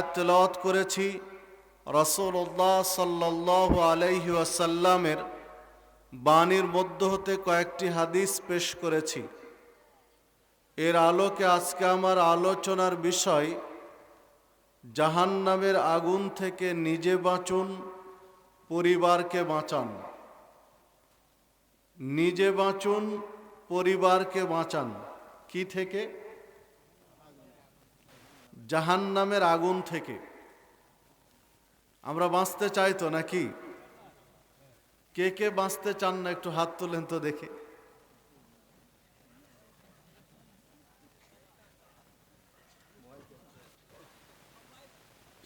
আয়াত তেলাওয়াত করেছি। রসুল্লাহ সাল্লাহ আলাইহি ওয়াসাল্লামের বাণীর মধ্য হতে কয়েকটি হাদিস পেশ করেছি। এর আলোকে আজকে আমার আলোচনার বিষয়, জাহান্নামের আগুন থেকে নিজে বাঁচুন, পরিবারকে বাঁচান। নিজে বাঁচুন, পরিবারকে বাঁচান। কি থেকে? জাহান্নামের আগুন থেকে। আমরা বাঁচতে চাই তো নাকি? কে কে বাঁচতে চান না একটু হাত তোলেন তো দেখে।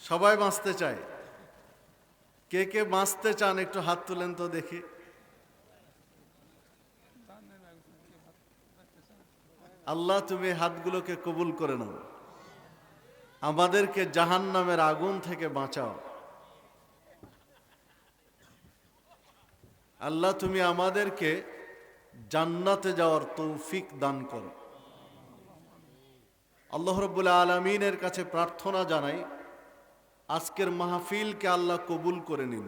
সবাই বাঁচতে চায়। কে কে বাঁচতে চান একটু হাত তুলেন তো দেখি। আল্লাহ তুমি হাতগুলোকে কবুল করে নাও। আমাদেরকে জাহান নামের আগুন থেকে বাঁচাও। আল্লাহ, তুমি আমাদেরকে জান্নাতে যাওয়ার তৌফিক দান করো। আল্লাহ রব্বুল্লাহ আলমিনের কাছে প্রার্থনা জানাই, আজকের মাহফিলকে আল্লাহ কবুল করে নিন।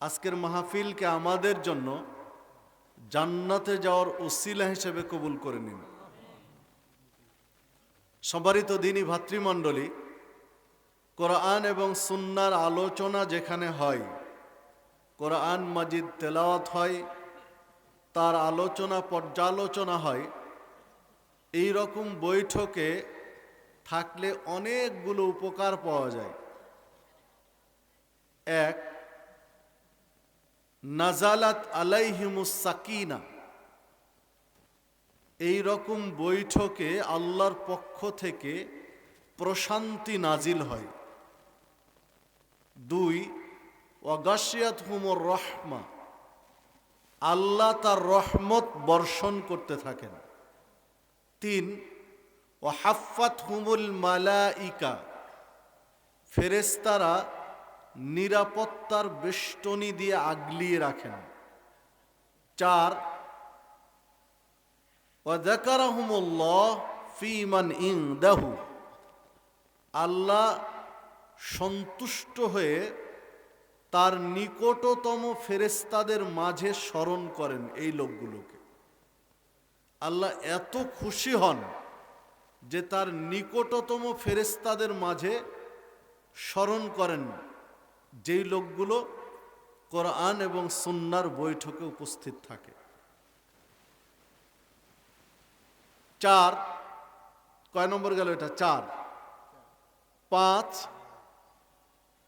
আজকের মাহফিলকে আমাদের জন্য জান্নাতে যাওয়ার ওসিলা হিসেবে কবুল করে নিন। সম্মানিত দিনী ভাতৃমণ্ডলী, কোরআন এবং সুন্নার আলোচনা যেখানে হয়, কোরআন মাজিদ তেলাওয়াত হয়, তার আলোচনা পর্যালোচনা হয়, এই রকম বৈঠকে থাকলে অনেকগুলো উপকার পাওয়া যায়। এক, নাজালাত আলাইহিমুস সাকিনা। এই রকম বৈঠকে আল্লাহর পক্ষ থেকে প্রশান্তি নাজিল হয়। দুই ওয়াগাশিয়াত হুমর রহমা। আল্লাহ তার রহমত বর্ষণ করতে থাকেন। তিন ও হাফাত হুমুল মালাইকা। ফেরেস্তারা নিরাপত্তার বেষ্টনী দিয়ে আগলিয়ে রাখেন। চার ওয়াদাকারাহুমুল্লাহ ফিমান ইনদাহু। আল্লাহ সন্তুষ্ট হয়ে তার নিকটতম ফেরেস্তাদের মাঝে স্মরণ করেন এই লোকগুলোকে। আল্লাহ এত খুশি হন যে তার নিকটতম ফেরেস্তাদের মাঝে স্মরণ করেন, যেই লোকগুলো কোরআন এবং সুন্নার বৈঠকে উপস্থিত থাকে। চার, কয় নম্বর গেল এটা? চার। পাঁচ,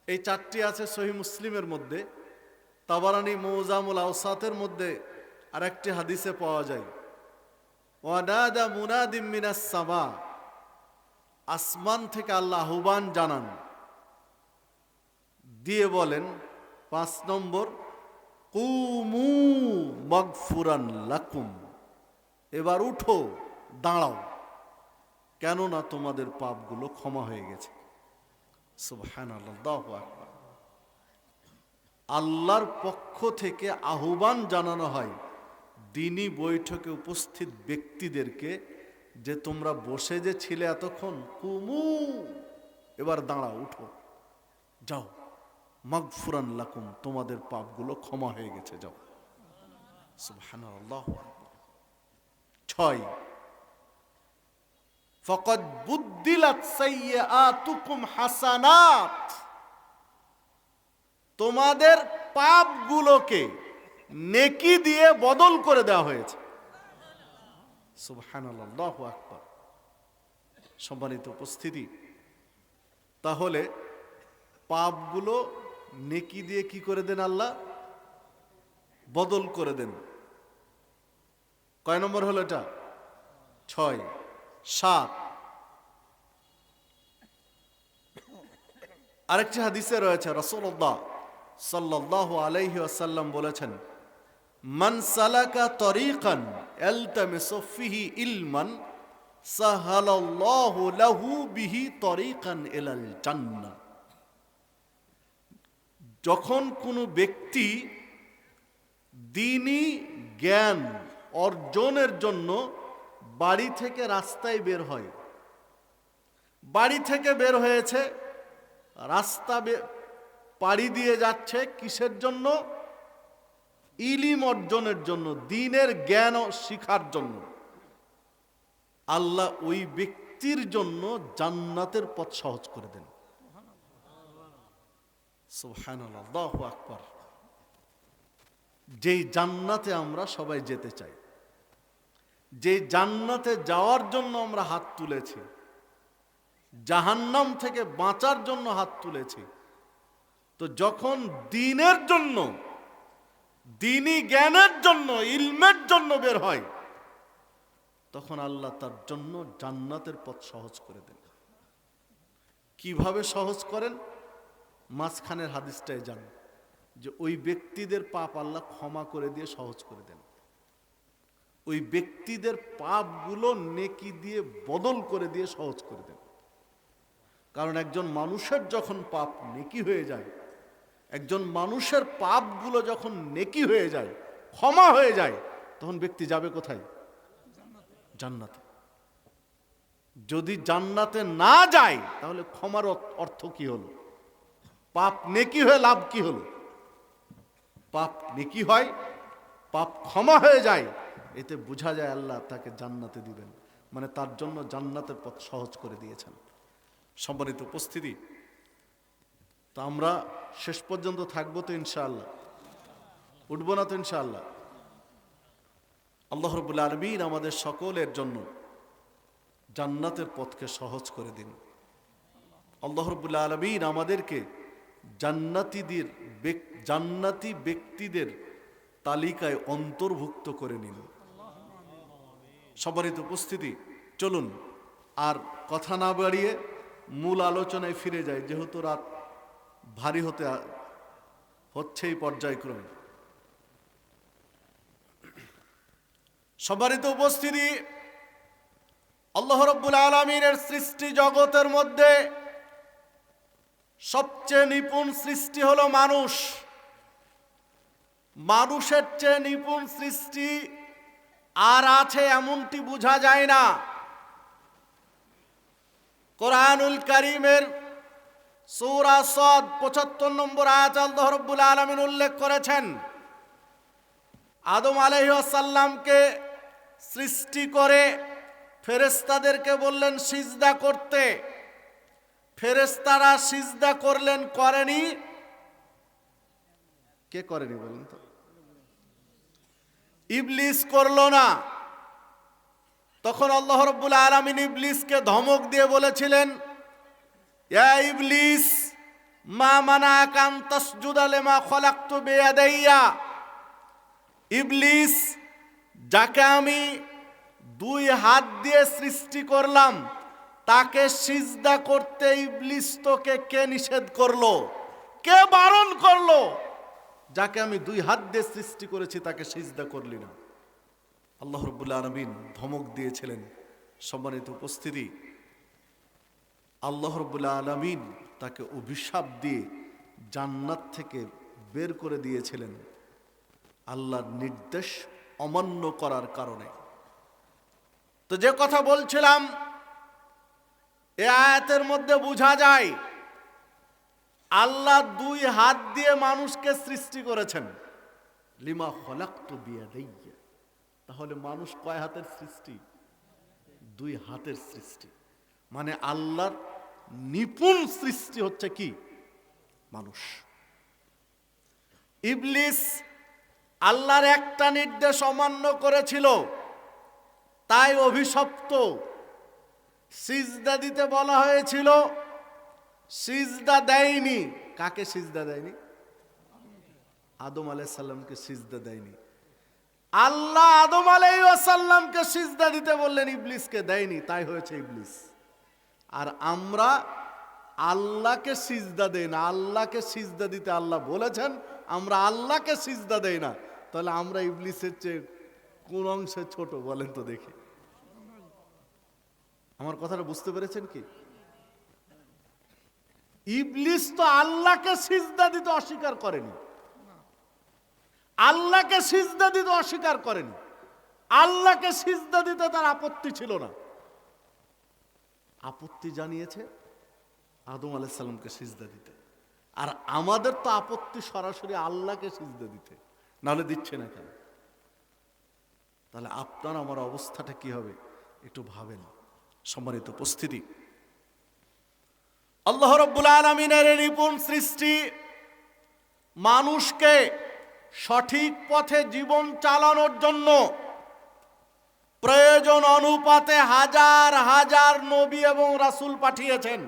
এই চারটি আছে সহি মুসলিমের মধ্যে, তাবারানি, মৌজামুল আওসাতের মধ্যে আরেকটি হাদিসে পাওয়া যায়। ওয়ানাদা মুনাদিম আসমান থেকে আল্লাহ আহ্বান জানান। দিয়ে বলেন, পাঁচ নম্বর, কুমু মগফুরান লাকুম, এবার উঠো। দাঁড়াও। কেননা তোমাদের পাপগুলো ক্ষমা হয়ে গেছে। আল্লাহর পক্ষ থেকে আহ্বান জানানো হয় দিনই বৈঠকে উপস্থিত ব্যক্তিদেরকে যে তোমরা বসে যে ছিলে এতক্ষণ, কুমু, এবার দাঁড়াও, উঠো। যাও। মাগফুরান লাকুম, তোমাদের পাপগুলো ক্ষমা হয়ে গেছে, যাও। সুবহানাল্লাহ ছয় ফকত বুদ্দিলাত সাইয়্যাতুকুম হাসানাত। তোমাদের পাপগুলোকে নেকি দিয়ে বদল করে দেওয়া হয়েছে। সুবহানাল্লাহ আকবার। সম্মানিত উপস্থিতি, তাহলে পাপগুলো নেকি দিয়ে কি করে দেন আল্লাহ? বদল করে দেন। কয় নম্বর হলো এটা? ছয়। সাত। আরেকটি হাদিসে রয়েছে রসুল্লাহ সাল্লাহ আলাইহি আসাল্লাম বলেছেন, মান সালাকা তরিকান এলতামিসু ফিহি ইলমান, সাহালাল্লাহু লাহু বিহি তরিকান ইলাল জান্নাহ। যখন কোনো ব্যক্তি দিনই জ্ঞান অর্জনের জন্য বাড়ি থেকে রাস্তায় বের হয়। বাড়ি থেকে বের হয়েছে, রাস্তা পাড়ি দিয়ে যাচ্ছে কিসের জন্য? ইলিম অর্জনের জন্য, দিনের জ্ঞান শিখার জন্য। আল্লাহ ওই ব্যক্তির জন্য জান্নাতের পথ সহজ করে দেন। আকবার। যেই জান্নাতে আমরা সবাই যেতে চাই। যে জান্নাতে যাওয়ার জন্য আমরা হাত তুলেছি, জাহান্নাম থেকে বাঁচার জন্য হাত তুলেছি, তো যখন দিনের জন্য, দিনী জ্ঞানের জন্য, ইলমের জন্য বের হয়, তখন আল্লাহ তার জন্য জান্নাতের পথ সহজ করে দেন। কীভাবে সহজ করেন? মাঝখানের হাদিসটাই জান যে ওই ব্যক্তিদের পাপ আল্লাহ ক্ষমা করে দিয়ে সহজ করে দেন। ওই ব্যক্তিদের পাপগুলো নেকি দিয়ে বদল করে দিয়ে সহজ করে দেন। কারণ একজন মানুষের যখন পাপ নেকি হয়ে যায়, একজন মানুষের পাপগুলো যখন নেকি হয়ে যায়, ক্ষমা হয়ে যায়, তখন ব্যক্তি যাবে কোথায়? জান্নাতে। যদি জান্নাতে না যায়, তাহলে ক্ষমার অর্থ- কি হলো? পাপ নেকি হয়ে লাভ কি হলো? পাপ নেকি হয়, পাপ ক্ষমা হয়ে যায় এতে বোঝা যায় আল্লাহ তাকে জান্নাতে দিবেন। মানে তার জন্য জান্নাতের পথ সহজ করে দিয়েছেন। সম্মানিত উপস্থিতি, তো আমরা শেষ পর্যন্ত থাকব তো ইনশাআল্লাহ। উঠবো না তো ইনশাআল্লাহ। আল্লাহ রবুল্লা আলমিন আমাদের সকলের জন্য জান্নাতের পথকে সহজ করে দিন। আল্লাহ রবুল্লা আলমিন আমাদেরকে জান্নাতিদের জান্নাতি ব্যক্তিদের তালিকায় অন্তর্ভুক্ত করে নিন। সবারই উপস্থিতি। চলুন, আর কথা না বাড়িয়ে মূল আলোচনায় ফিরে যায় যেহেতু রাত ভারী হতে আ- হচ্ছে এই পর্যায়ক্রমে। সবারই তো উপস্থিতি আল্লাহ রব্বুল আলমিনের সৃষ্টি জগতের মধ্যে সবচেয়ে নিপুণ সৃষ্টি হলো মানুষ। মানুষের চেয়ে নিপুণ সৃষ্টি আর আছে এমনটি বোঝা যায় না। কোরআনুল করিমের সূরা সদ পঁচাত্তর নম্বর আয়াত আল্লাহ রব্বুল আলমিন উল্লেখ করেছেন, আদম আলহ্লামকে সৃষ্টি করে ফেরেস্তাদেরকে বললেন, সিজদা করতে। ফেরেস্তারা সিজদা করলেন, করেনি। কে করেনি বলেন তো? ইবলিস করল না। তখন আল্লাহ রব্বুল আলমিন ইবলিসকে ধমক দিয়ে বলেছিলেন ইবলিস, মা মানা কান তসজুদালে মা খলাক্তু বেয়াদাইয়া। ইবলিস, যাকে আমি দুই হাত দিয়ে সৃষ্টি করলাম, তাকে সিজদা করতে ইবলিস তোকে কে নিষেধ করল? কে বারণ করল? যাকে আমি দুই হাত দিয়ে সৃষ্টি করেছি, তাকে সিজদা করলি না। আল্লাহ রব্বুল্লা আলমিন ধমক দিয়েছিলেন। সম্মানিত উপস্থিতি, আল্লাহ রব্বুল্লা আলমিন তাকে অভিশাপ দিয়ে জান্নাত থেকে বের করে দিয়েছিলেন আল্লাহর নির্দেশ অমান্য করার কারণে। তো যে কথা বলছিলাম, এ আয়াতের মধ্যে বোঝা যায় আল্লাহ দুই হাত দিয়ে মানুষকে সৃষ্টি করেছেন। লিমা হলাক্ত বিয়া দেইয়া তাহলে মানুষ কয় হাতের সৃষ্টি? দুই হাতের সৃষ্টি। মানে আল্লাহর নিপুণ সৃষ্টি হচ্ছে কি? মানুষ। ইবলিস আল্লাহর একটা নির্দেশ অমান্য করেছিল। তাই অভিশপ্ত। সিজদা দিতে বলা হয়েছিল সিজদা দেয়নি। কাকে সিজদা দেয়নি? আদম আলাইসাল্লামকে সিজদা দেয়নি। আল্লাহ আদম আলাইসাল্লামকে সিজদা দিতে বললেন, ইবলিসকে দেয়নি, তাই হয়েছে ইবলিস। আর আমরা আল্লাহকে সিজদা দেই না, আল্লাহকে সিজদা দিতে আল্লাহ বলেছেন, আমরা আল্লাহকে সিজদা দেই না। তাহলে আমরা ইবলিসের চেয়ে কোন অংশে ছোট বলেন তো দেখি। আমার কথাটা বুঝতে পেরেছেন কি? ইবলিস তো আল্লাহকে সিজদা দিতে অস্বীকার করেনি। আল্লাহকে সিজদা দিতে অস্বীকার করেনি। আল্লাহকে সিজদা দিতে তার আপত্তি ছিল না। আপত্তি জানিয়েছে আদম আলাইসাল্লামকে সিজদা দিতে। আর আমাদের তো আপত্তি সরাসরি আল্লাহকে সিজদা দিতে। নাহলে দিচ্ছে না কেন? তাহলে আপনার আমার অবস্থাটা কি হবে? একটু ভাবেন। সম্মানিত উপস্থিতি। আল্লাহ রব্বুল আলমিনের নিপুণ সৃষ্টি মানুষকে সঠিক পথে জীবন চালানোর জন্য প্রয়োজন অনুপাতে হাজার হাজার নবী এবং রাসূল পাঠিয়েছেন।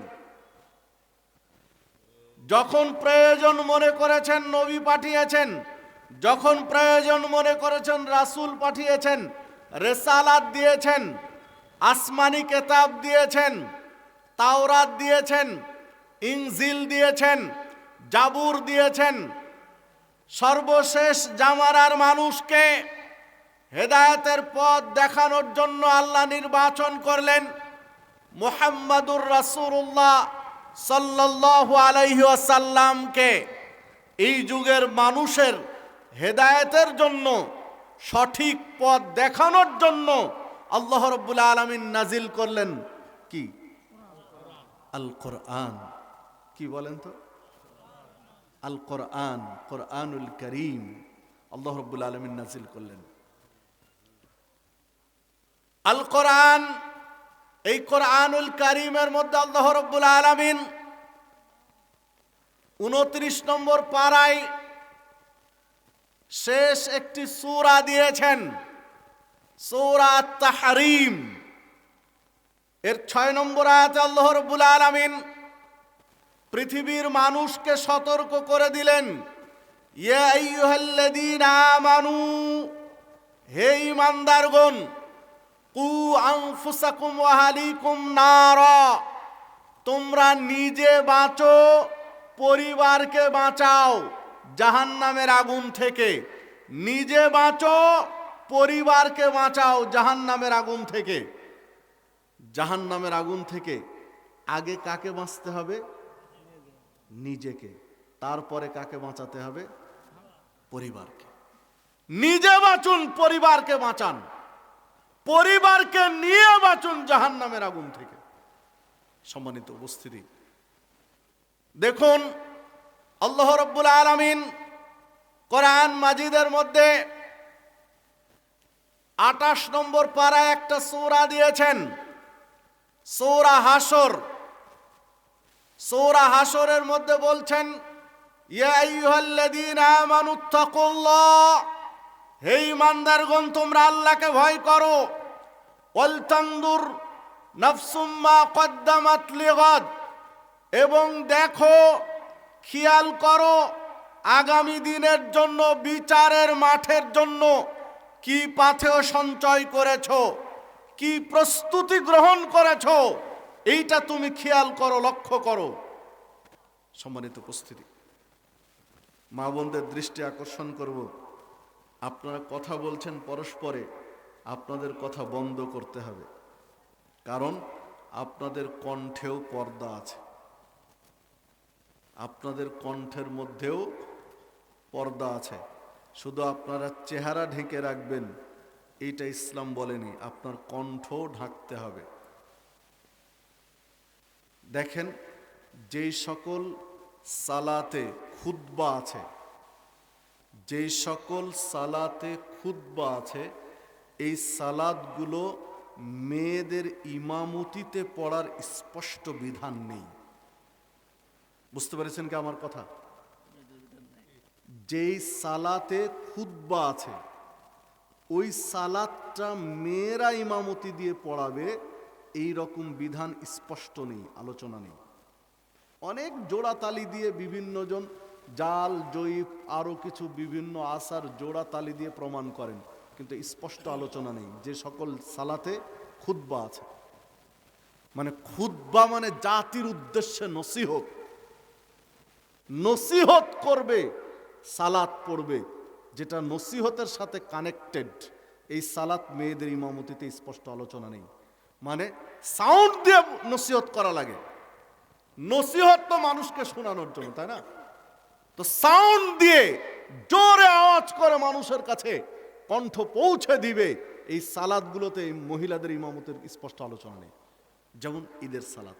যখন প্রয়োজন মনে করেছেন নবী পাঠিয়েছেন, যখন প্রয়োজন মনে করেছেন রাসূল পাঠিয়েছেন, রেসালাত দিয়েছেন, আসমানি কেতাব দিয়েছেন, তাওরাত দিয়েছেন ইনজিল দিয়েছেন, জাবুর দিয়েছেন। সর্বশেষ জামারার মানুষকে হেদায়তের পথ দেখানোর জন্য আল্লাহ নির্বাচন করলেন মোহাম্মদুর রাসূলুল্লাহ সাল্লাল্লাহু আলাইহি ওয়াসাল্লামকে। এই যুগের মানুষের হেদায়েতের জন্য, সঠিক পথ দেখানোর জন্য আল্লাহ রব্বুল আলামিন নাজিল করলেন কি? আল কোরআন কি বলেন তো? আল কোরআন কোরআনুল করিম। আল্লাহ রব্বুল আলমিন নাজিল করলেন। আল কোরআন এই কোরআনুল করিমের মধ্যে আল্লাহ রব্বুল আলমিন উনত্রিশ নম্বর পাড়ায় শেষ একটি সূরা দিয়েছেন। সূরা তাহারিম এর ছয় নম্বর আয়াতে আল্লাহ রব্বুল আলমিন পৃথিবীর মানুষকে সতর্ক করে দিলেন আমানু, হে ঈমানদারগণ, কু আনফুসাকুম ওয়া আহলিকুম নারা, তোমরা নিজে বাঁচো, পরিবারকে বাঁচাও, জাহান্নামের আগুন থেকে। নিজে বাঁচো, পরিবারকে বাঁচাও, জাহান্নামের আগুন থেকে। জাহান্নামের আগুন থেকে আগে কাকে বাঁচতে হবে? নিজেকে। তারপরে কাকে বাঁচাতে হবে? পরিবারকে। নিজে বাঁচুন, পরিবারকে বাঁচান। পরিবারকে নিয়ে বাঁচুন জাহান নামের আগুন থেকে। সম্মানিত উপস্থিতি। দেখুন, আল্লাহ রব্বুল আলমিন কোরআন মাজিদের মধ্যে আটাশ নম্বর পাড়ায় একটা সৌরা দিয়েছেন। সৌরা হাসর সৌরা হাসরের মধ্যে বলছেন হে ঈমানদারগণ, তোমরা আল্লাহকে ভয় করো। ওয়াল তানদুর নাফসুম মা কদ্দামাত লিগাদ, এবং দেখো, খেয়াল করো, আগামী দিনের জন্য, বিচারের মাঠের জন্য কি পাথেয় সঞ্চয় করেছ, কি প্রস্তুতি গ্রহণ করেছ। এইটা তুমি খেয়াল করো, লক্ষ্য করো। সম্মানিত উপস্থিতি, মা বোনদের দৃষ্টি আকর্ষণ করব। আপনারা কথা বলছেন পরস্পরে, আপনাদের কথা বন্ধ করতে হবে। কারণ আপনাদের কণ্ঠেও পর্দা আছে। আপনাদের কণ্ঠের মধ্যেও পর্দা আছে। শুধু আপনারা চেহারা ঢেকে রাখবেন, এইটা ইসলাম বলেনি, আপনার কণ্ঠ ঢাকতে হবে। দেখেন, যেই সকল সালাতে খুদ্া আছে, যেই সকল সালাতে খুদ্া আছে, এই সালাদগুলো মেয়েদের ইমামতিতে পড়ার স্পষ্ট বিধান নেই। বুঝতে পেরেছেন কি আমার কথা? যেই সালাতে খুদ্া আছে, ওই সালাদটা মেয়েরা ইমামতি দিয়ে পড়াবে এই রকম বিধান স্পষ্ট নেই, আলোচনা নেই। অনেক জোড়া তালি দিয়ে বিভিন্ন জন জাল জয়ীফ আরও কিছু বিভিন্ন আসার জোড়া তালি দিয়ে প্রমাণ করেন, কিন্তু স্পষ্ট আলোচনা নেই। যে সকল সালাতে খুদ্া আছে। মানে খুদ্া মানে জাতির উদ্দেশ্যে নসিহত। নসিহত করবে, সালাত পড়বে, যেটা নসিহতের সাথে কানেক্টেড এই সালাত মেয়েদের ইমামতিতে স্পষ্ট আলোচনা নেই। মানে সাউন্ড দিয়ে নসিহত করা লাগে। নসিহত তো মানুষকে শোনানোর জন্য, তাই না? তো সাউন্ড দিয়ে জোরে আওয়াজ করে মানুষের কাছে কণ্ঠ পৌঁছে দিবে, এই সালাদগুলোতে মহিলাদের ইমামতের স্পষ্ট আলোচনা নেই। যেমন ঈদের সালাদ।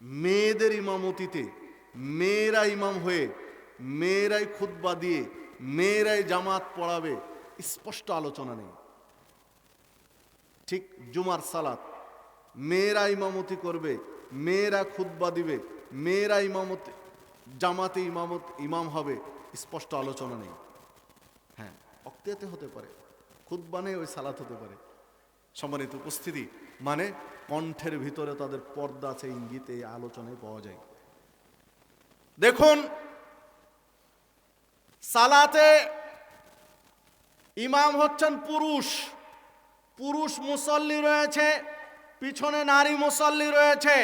মেয়েদের ইমামতিতে মেয়েরা ইমাম হয়ে মেয়েরাই খুতবা দিয়ে মেয়েরাই জামাত পড়াবে, স্পষ্ট আলোচনা নেই। ঠিক জুমার সালাত। মেয়েরা ইমামতি করবে, মেয়েরা খুতবা দিবে, মেয়েরা ইমামতি, জামাতে ইমামত, ইমাম হবে, স্পষ্ট আলোচনা নেই। হ্যাঁ অক্তিয়াতে হতে পারে, খুতবা নেই, ওই সালাত হতে পারে। সম্মানিত উপস্থিতি মানে কণ্ঠের ভিতরে তাদের পর্দা আছে, ইঙ্গিত, আলোচনায় পাওয়া যায়। দেখুন, সালাতে ইমাম হচ্ছেন পুরুষ। পুরুষ মুসল্লি রয়েছে, পিছনে নারী মুসল্লি রয়েছে।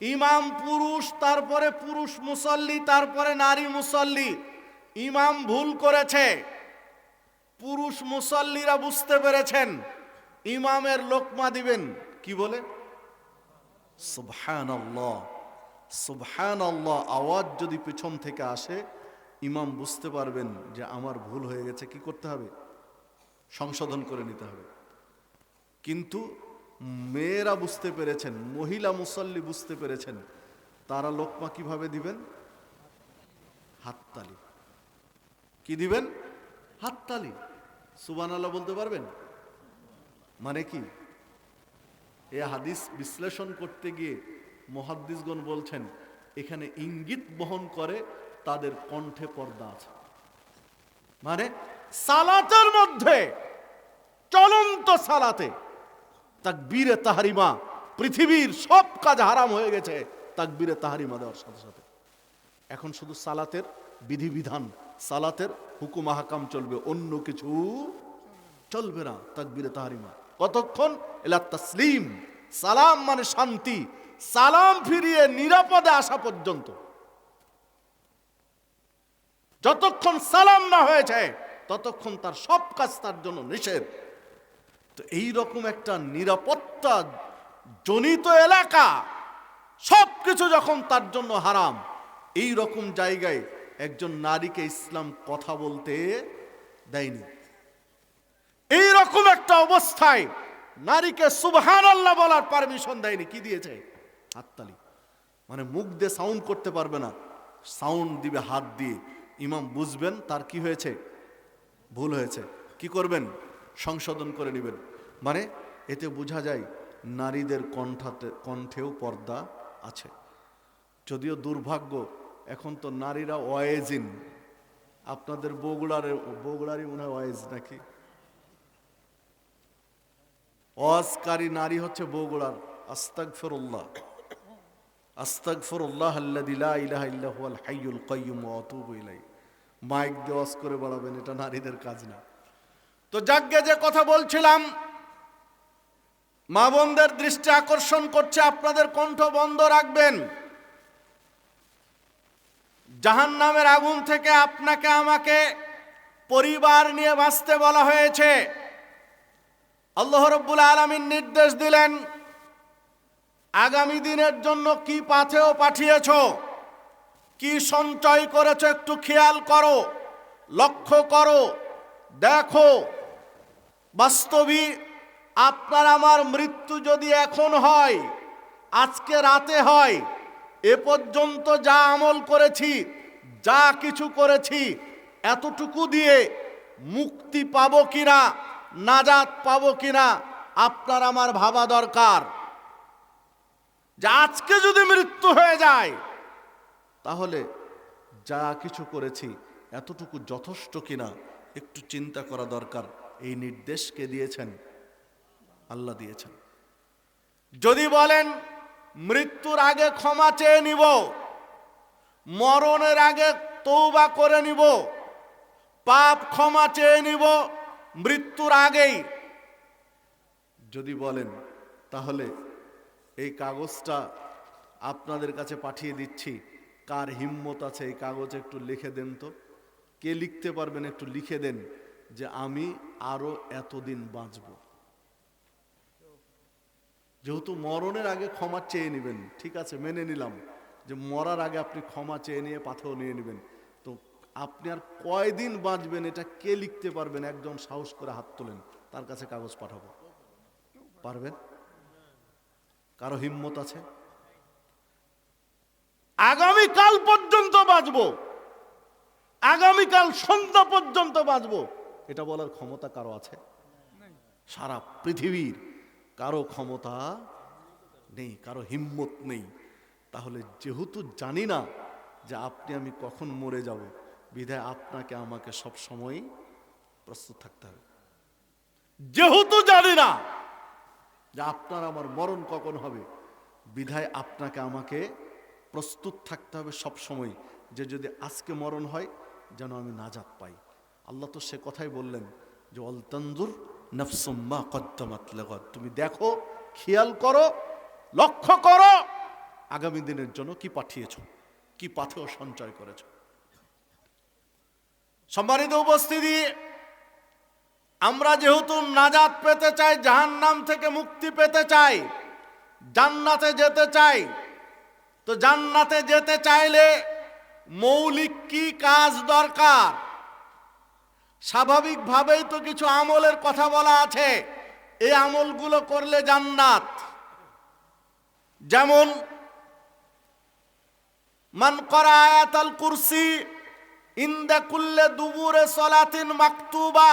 ইমাম পুরুষ, তারপরে পুরুষ মুসল্লি, তারপরে নারী মুসল্লি। ইমাম ভুল করেছে। পুরুষ মুসল্লিরা বুঝতে পেরেছেন। ইমামের লোকমা দিবেন। কি বলে? সুবহান সুবহান আওয়াজ যদি পেছন থেকে আসে, ইমাম বুঝতে পারবেন যে আমার ভুল হয়ে গেছে, কি করতে হবে? সংশোধন করে নিতে হবে। কিন্তু মেয়েরা বুঝতে পেরেছেন, মহিলা মুসল্লি বুঝতে পেরেছেন, তারা লোকমা কীভাবে দিবেন? হাততালি। কি দিবেন? হাততালি। সুবান আল্লাহ বলতে পারবেন? মানে কি? এ হাদিস বিশ্লেষণ করতে গিয়ে মহাদ্দিসগণ বলছেন, এখানে ইঙ্গিত বহন করে তাদের কণ্ঠে পর্দা আছে। মানে সালাতের মধ্যে, চলন্ত সালাতে। তাকবীরে তাহারিমা, পৃথিবীর সব কাজ হারাম হয়ে গেছে, তাকবীরে তাহারিমা দেওয়ার সাথে সাথে। এখন শুধু সালাতের বিধিবিধান, সালাতের হুকুম হাকাম চলবে, অন্য কিছু চলবে না, তাকবীরে তাহারিমা। কতক্ষণ? এলা তসলিম, সালাম মানে শান্তি, সালাম ফিরিয়ে নিরাপদে আসা পর্যন্ত। যতক্ষণ সালাম না হয়েছে ততক্ষণ তার সব কাজ তার জন্য নিষেধ। তো এই রকম একটা নিরাপত্তা জনিত এলাকা সব কিছু যখন তার জন্য হারাম এই রকম জায়গায় একজন নারীকে ইসলাম কথা বলতে দেয়নি। এই রকম একটা অবস্থায় নারীকে সুবহান আল্লাহ বলার পারমিশন দেয়নি। কি দিয়েছে? হাততালি। মানে মুখ দিয়ে সাউন্ড করতে পারবে না। সাউন্ড দিবে হাত দিয়ে। ইমাম বুঝবেন তার কি হয়েছে? ভুল হয়েছে। কি করবেন? সংশোধন করে নেবেন। মানে এতে বোঝা যায় নারীদের কণ্ঠাতে, কণ্ঠেও পর্দা আছে। যদিও দুর্ভাগ্য, এখন তো নারীরা ওয়েজিন আপনাদের বগুড়ার, বগুড়ারই মনে হয় ওয়েজ নাকি? অজকারী নারী হচ্ছে বগুড়ার। আস্তাক ফেরুল্লাহ আস্তাক ফেরুল্লাহ আল্লাদিলা ইলাহা ইল্লাহু হাইয়ুল কাইয়ুম আতুবু ইলাই মাইক দিয়ে ওয়াজ করে বাড়াবেন, এটা নারীদের কাজ না। তো যাজ্ঞে যে কথা বলছিলাম, মা বোনদের দৃষ্টি আকর্ষণ করছে, আপনাদের কণ্ঠ বন্ধ রাখবেন। জাহান নামের আগুন থেকে আপনাকে, আমাকে পরিবার নিয়ে বাঁচতে বলা হয়েছে। আল্লাহ রব্বুল আলমিন নির্দেশ দিলেন, আগামী দিনের জন্য কি পাথেও পাঠিয়েছ? কি সঞ্চয় করেছ একটু খেয়াল করো, লক্ষ্য করো, দেখো। বাস্তবী আপনার আমার মৃত্যু যদি এখন হয়, আজকে রাতে হয়, এ পর্যন্ত যা আমল করেছি, যা কিছু করেছি, এতটুকু দিয়ে মুক্তি পাবো কিনা, নাজাত পাবো কিনা, আপনার আমার ভাবা দরকার। যে আজকে যদি মৃত্যু হয়ে যায় তাহলে যা কিছু করেছি এতটুকু যথেষ্ট কিনা একটু চিন্তা করা দরকার। এই নির্দেশকে দিয়েছেন? আল্লাহ দিয়েছেন। যদি বলেন, মৃত্যুর আগে ক্ষমা চেয়ে নিব, মরণের আগে তৌবা করে নিব, পাপ ক্ষমা চেয়ে নিব, মৃত্যুর আগেই। যদি বলেন, তাহলে এই কাগজটা আপনাদের কাছে পাঠিয়ে দিচ্ছি। কার হিম্মত আছে এই কাগজে একটু লিখে দেন তো। কে লিখতে পারবেন একটু লিখে দেন যে আমি আরও এতদিন বাঁচব। যেহেতু মরণের আগে ক্ষমা চেয়ে নেবেন, ঠিক আছে, মেনে নিলাম যে মরার আগে আপনি ক্ষমা চেয়ে নিয়ে পাথেও নিয়ে নেবেন। তো আপনি আর কয়দিন বাঁচবেন এটা কে লিখতে পারবেন? একজন সাহস করে হাত তোলেন, তার কাছে কাগজ পাঠাবো। পারবেন? কারও হিম্মত আছে? আগামীকাল পর্যন্ত বাঁচবো। আগামীকাল সন্ধ্যা পর্যন্ত বাঁচবো। এটা বলার ক্ষমতা কারও আছে? সারা পৃথিবীর কারও ক্ষমতা নেই, কারও হিম্মত নেই। তাহলে যেহেতু জানি না যে আপনি, আমি কখন মরে যাব, বিধায় আপনাকে আমাকে সব সময় প্রস্তুত থাকতে হবে। যেহেতু জানি না যে আপনার আমার মরণ কখন হবে, বিধায় আপনাকে আমাকে প্রস্তুত থাকতে হবে সব সময় যে যদি আজকে মরণ হয়, যেন আমি নাজাত পাই। আল্লাহ তো সে কথাই বললেন যে অলতন্দুর নফসুম্মা কদ্দামাত তুমি দেখো, খেয়াল করো, লক্ষ্য করো, আগামী দিনের জন্য কি পাঠিয়েছ, কি পাথেও সঞ্চয় করেছ। সম্মানিত উপস্থিতি, আমরা যেহেতু নাজাত পেতে চাই, জাহান্নাম থেকে মুক্তি পেতে চাই, জান্নাতে যেতে চাই তো জান্নাতে যেতে চাইলে মৌলিক কি কাজ দরকার? স্বাভাবিকভাবেই তো কিছু আমলের কথা বলা আছে। এই আমলগুলো করলে জান্নাত। যেমন, মান করা আয়াতাল কুরসি, ইন্দা কুল্লে দুবুরে সলাতিন মাকতুবা।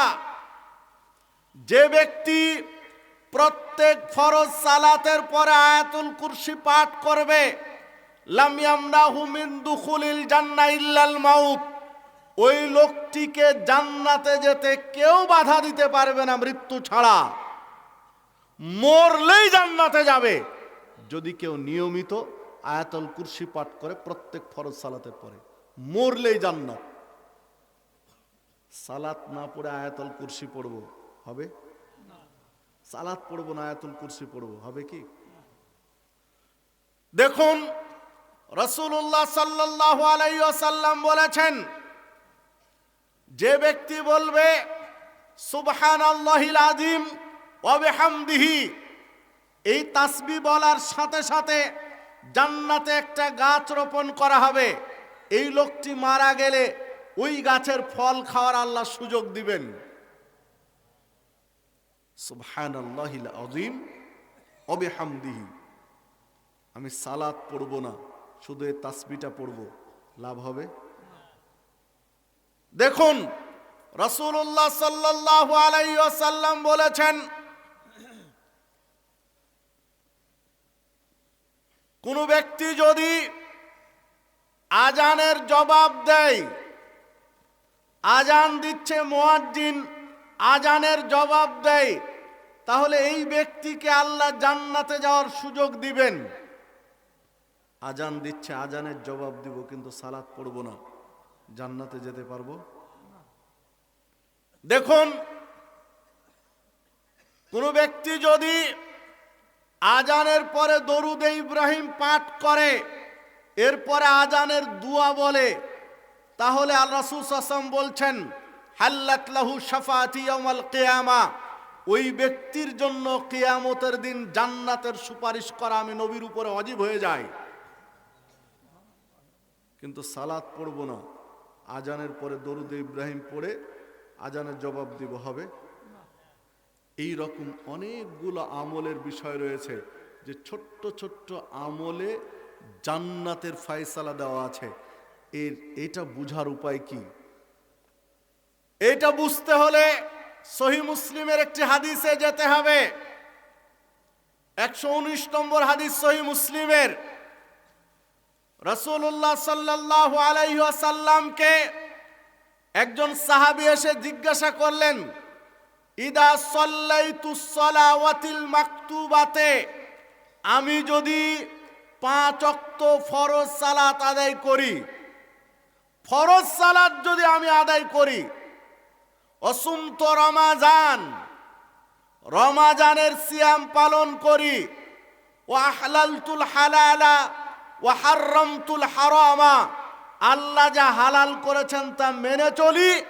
যে ব্যক্তি প্রত্যেক ফরজ সালাতের পরে আয়াতুল কুরসি পাঠ করবে লাম ইয়ামনাহু মিন দুখুলিল জান্নাহ ইল্লাল মাউত। ওই লোকটিকে জান্নাতে যেতে কেউ বাধা দিতে পারবে না মৃত্যু ছাড়া। মরলেই জান্নাতে যাবে। যদি কেউ নিয়মিত আয়াতুল কুরসি পাঠ করে প্রত্যেক ফরজ সালাতের পরে, মরলেই জান্নাত। সালাত না পড়ে আয়াতুল কুরসি পড়ব, হবে? সালাত পড়ব না আয়াতুল কুরসি পড়ব, হবে কি? দেখুন রসুল্লাহ সাল্লাহ আলাইসাল্লাম বলেছেন, যে ব্যক্তি বলবে সুবহান আল্লাহিল আদিম অবেহামদিহি এই তাসবি বলার সাথে সাথে জান্নাতে একটা গাছ রোপণ করা হবে। এই লোকটি মারা গেলে ওই গাছের ফল খাওয়ার আল্লাহ সুযোগ দিবেন। সুবহান আল্লাহিল আজিম অবেহামদিহি আমি সালাত পড়ব না। শুধু এই তাসবিটা পড়ব। লাভ হবে? দেখুন রসুল্লাহ সাল্লাহ আলাইসাল্লাম বলেছেন, কোন ব্যক্তি যদি আজানের জবাব দেয়, আজান দিচ্ছে মোয়াজ্জিন, আজানের জবাব দেয়, তাহলে এই ব্যক্তিকে আল্লাহ জান্নাতে যাওয়ার সুযোগ দিবেন। আজান দিচ্ছে, আজানের জবাব দিব, কিন্তু সালাত পড়ব না। জান্নাতে যেতে পারব? দেখুন, কোন ব্যক্তি যদি আজানের পরে দরুদে ইব্রাহিম পাঠ করে, এরপরে আজানের দুয়া বলে, তাহলে আল রাসুল আসলাম বলছেন, হাল্লাত লাহু শাফাতি কিয়ামা। ওই ব্যক্তির জন্য কিয়ামতের দিন জান্নাতের সুপারিশ করা আমি নবীর উপরে অজীব হয়ে যায়। কিন্তু সালাত পড়ব না। আজানের পরে দরুদ ইব্রাহিম পড়ে আজানের জবাব দিব, হবে? এই রকম অনেকগুলো আমলের বিষয় রয়েছে যে ছোট্ট ছোট্ট আমলে জান্নাতের ফায়সালা দেওয়া আছে। এর, এটা বুঝার উপায় কি? এটা বুঝতে হলে সহি মুসলিমের একটি হাদিসে যেতে হবে। একশো উনিশ নম্বর হাদিস সহি মুসলিমের। রসুল্লাহ সাল্লাহ আলাইসাল্লামকে একজন সাহাবি এসে জিজ্ঞাসা করলেন, ইদা সল্লাইতুসলাওয়াতিল মাকতুবাতে, আমি যদি পাঁচ অক্ত ফরজ সালাত আদায় করি, ফরজ সালাত যদি আমি আদায় করি অসুন্ত রমাজান, রমাজানের সিয়াম পালন করি ও আহলালতুল হালালা ও হাররমতুল হারামা, আল্লাহ যা হালাল করেছেন তা মেনে চলি,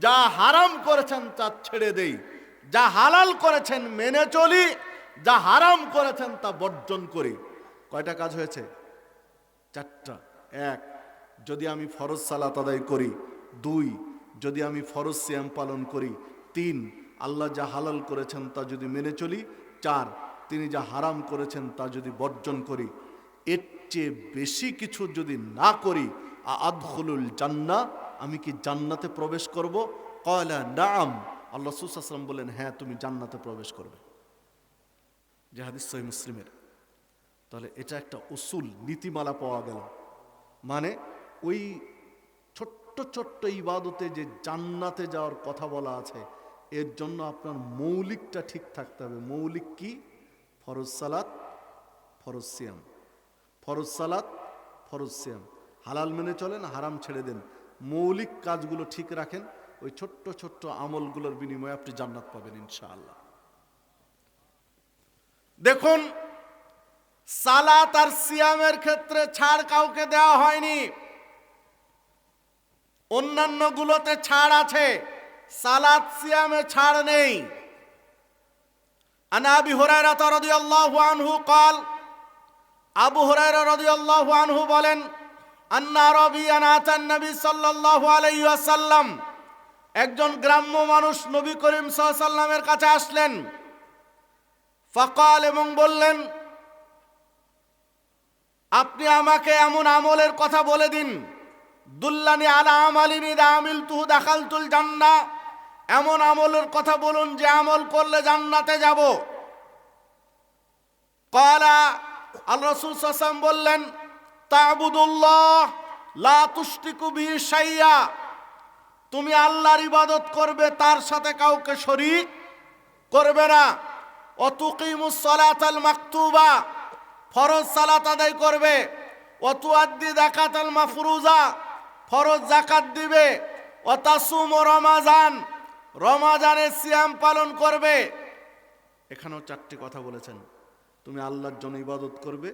যা হারাম করেছেন তা ছেড়ে দেই। যা হালাল করেছেন মেনে চলি, যা হারাম করেছেন তা বর্জন করি। কয়টা কাজ হয়েছে? চারটা। এক, যদি আমি ফরজ সালাত আদায় করি। দুই, যদি আমি ফরজ সিয়াম পালন করি। তিন, আল্লাহ যা হালাল করেছেন তা যদি মেনে চলি। চার, তিনি যা হারাম করেছেন তা যদি বর্জন করি। এর চেয়ে বেশি কিছু যদি না করি আদখুলুল জান্না, আমি কি জান্নাতে প্রবেশ করব? কয়লা নাম আল্লাহ সুসাল্লাম বলেন হ্যাঁ তুমি জান্নাতে প্রবেশ করবে। যে হাদিস মুসলিমের। তাহলে এটা একটা উসুল, নীতিমালা পাওয়া গেল। মানে ওই ছোট্ট ছোট্ট ইবাদতে যে জান্নাতে যাওয়ার কথা বলা আছে, এর জন্য আপনার মৌলিকটা ঠিক থাকতে হবে। মৌলিক কি? ফরজ সালাত, ফরজ সিয়াম। ফরজ সালাত ফরজ সিয়াম হালাল মেনে চলেন হারাম ছেড়ে দেন মৌলিক কাজগুলো ঠিক রাখেন ওই ছোট্ট ছোট্ট আমলগুলোর বিনিময়ে আপনি জান্নাত পাবেন ইনশাআল্লাহ দেখুন সালাত আর সিয়ামের ক্ষেত্রে ছাড় কাউকে দেওয়া হয়নি অন্যান্য গুলোতে ছাড় আছে সালাত সিয়ামে ছাড় নেই আন আবি হুরায়রা রাদিয়াল্লাহু আনহু قال আবু হুরায়রা রাদিয়াল্লাহু আনহু বলেন, আন্না রাবিয়ান নবী সাল্লাল্লাহু আলাইহি ওয়াসাল্লাম। একজন গ্রাম্য মানুষ নবী করিম সাল্লামের কাছে আসলেন, ফাকাল এবং বললেন, আপনি আমাকে এমন আমলের কথা বলে দিন, দুল্লানি আলা আমালিনি আমিল তুহু দাখালতুল জান্না। এমন আমলের কথা বলুন যে আমল করলে জান্নাতে যাব। কলা আল রসুল সাসাম বললেন, তাবুদুল্লাহ, লা তুষ্টিকু শাইয়া। তুমি আল্লাহর ইবাদত করবে, তার সাথে কাউকে শরীক করবে না। অতুকিমুস সালাতাল মাকতুবা। ফরজ সালাত আদায় করবে। অতুয়াদ্দি জাকাতাল মাফরুজা। ফরজ জাকাত দিবে। অতাসুম রমাজান। রমাজানের সিয়াম পালন করবে। এখানেও চারটি কথা বলেছেন। তুমি আল্লাহর জন্য ইবাদত করবে,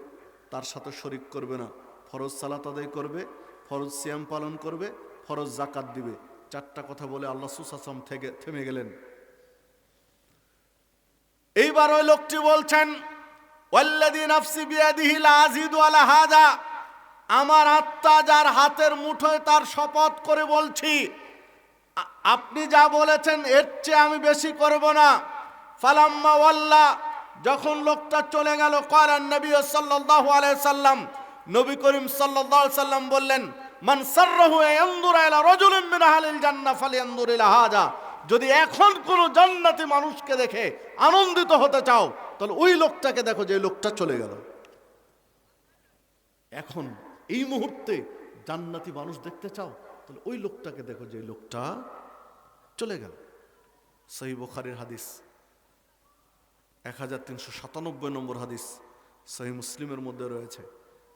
তার সাথে শরিক করবে না। ফরজ সালাত আদায় করবে, ফরজ সিয়াম পালন করবে, ফরজ জাকাত দিবে। চারটা কথা বলে আল্লাহ সুসাসম থেকে থেমে গেলেন। এইবার ওই লোকটি বলছেন আমার আত্মা যার হাতের মুঠোয় তার শপথ করে বলছি আপনি যা বলেছেন এর চেয়ে আমি বেশি করব না। ফালাম্মা ওয়াল্লা যখন লোকটা চলে গেল করান নবী সাল্লাল্লাহু আলাইহি সাল্লাম, নবী করিম সাল্লাল্লাহু সাল্লাম বললেন, মান সাররাহু ইয়ানজুরা ইলা রাজুলিন মিন আহলিল জান্নাহ ফালিয়ানজুর ইলা হাযা যদি এখন কোন জান্নাতি মানুষকে দেখে আনন্দিত হতে চাও, তাহলে ওই লোকটাকে দেখো যে লোকটা চলে গেল। এখন এই মুহূর্তে জান্নাতি মানুষ দেখতে চাও, তাহলে ওই লোকটাকে দেখো যে লোকটা চলে গেল। সহি বুখারীর হাদিস। এক হাজার তিনশো সাতানব্বই নম্বর হাদিস সহি মুসলিমের মধ্যে রয়েছে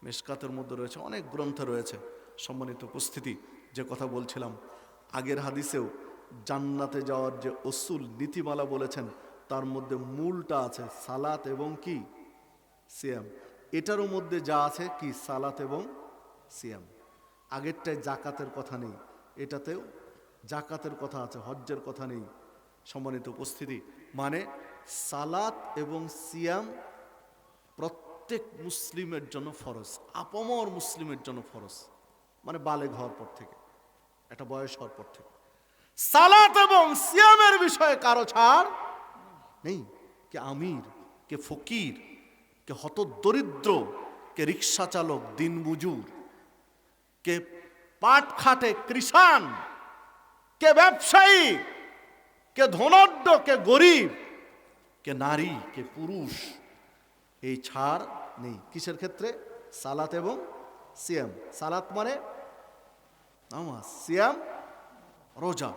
মেশকাতের মধ্যে রয়েছে, অনেক গ্রন্থে রয়েছে, সম্মানিত উপস্থিতি, যে কথা বলছিলাম। আগের হাদিসেও জান্নাতে যাওয়ার যে অসুল নীতিমালা বলেছেন, তার মধ্যে মূলটা আছে সালাত এবং কি? সিয়াম। এটারও মধ্যে যা আছে কি? সালাত এবং সিয়াম। আগেরটায় জাকাতের কথা নেই, এটাতেও জাকাতের কথা আছে, হজ্জের কথা নেই, সম্মানিত উপস্থিতি। মানে সালাত এবং সিয়াম প্রত্যেক মুসলিমের জন্য ফরজ, আপমর মুসলিমের জন্য ফরজ। মানে বালেগ হওয়ার পর থেকে, একটা বয়স হওয়ার পর থেকে। সালাত এবং সিয়ামের বিষয়ে কারও ছাড় নেই। কে আমির, কে ফকির, কে হত দরিদ্র কে রিক্সা চালক, দিন মজুর, কে পাট খাটে কৃষাণ, কে ব্যবসায়ী, কে ধনাঢ্য কে গরিব কে নারী, কে পুরুষ, এই ছাড় নেই। কিসের ক্ষেত্রে? সালাত এবং সিয়াম। সালাত মানে সিয়াম রোজা।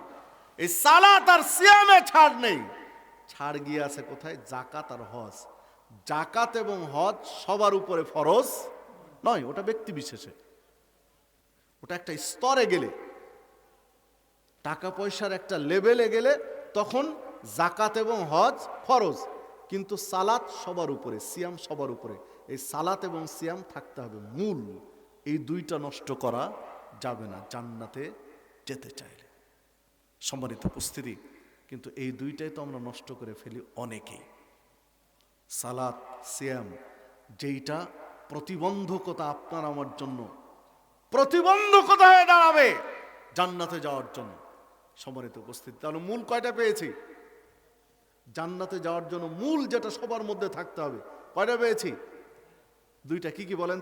এই সালাত আর সিয়ামে ছাড় নেই। ছাড় গিয়ে আছে কোথায়? জাকাত আর হজ। জাকাত এবং হজ সবার উপরে ফরজ নয়, ওটা ব্যক্তি বিশেষে। ওটা একটা স্তরে গেলে, টাকা পয়সার একটা লেভেলে গেলে তখন জাকাত এবং হজ ফরজ, কিন্তু সালাত সবার উপরে, সিয়াম সবার উপরে। এই সালাত এবং সিয়াম থাকতে হবে মূল। এই দুইটা নষ্ট করা যাবে না, জান্নাতে যেতে চাইলে। সম্মানিত উপস্থিতি, কিন্তু এই দুইটাই তো আমরা নষ্ট করে ফেলি অনেকেই। সালাত, সিয়াম, যেইটা প্রতিবন্ধকতা আপনার আমার জন্য, প্রতিবন্ধকতা হয়ে দাঁড়াবে জান্নাতে যাওয়ার জন্য। সম্মানিত উপস্থিতি, তাহলে মূল কয়টা পেয়েছি? জান্নাতে যাওয়ার জন্য মূল যেটা সবার মধ্যে থাকতে হবে। কয়টা পেয়েছি? দুইটা। কি কি বলেন তো?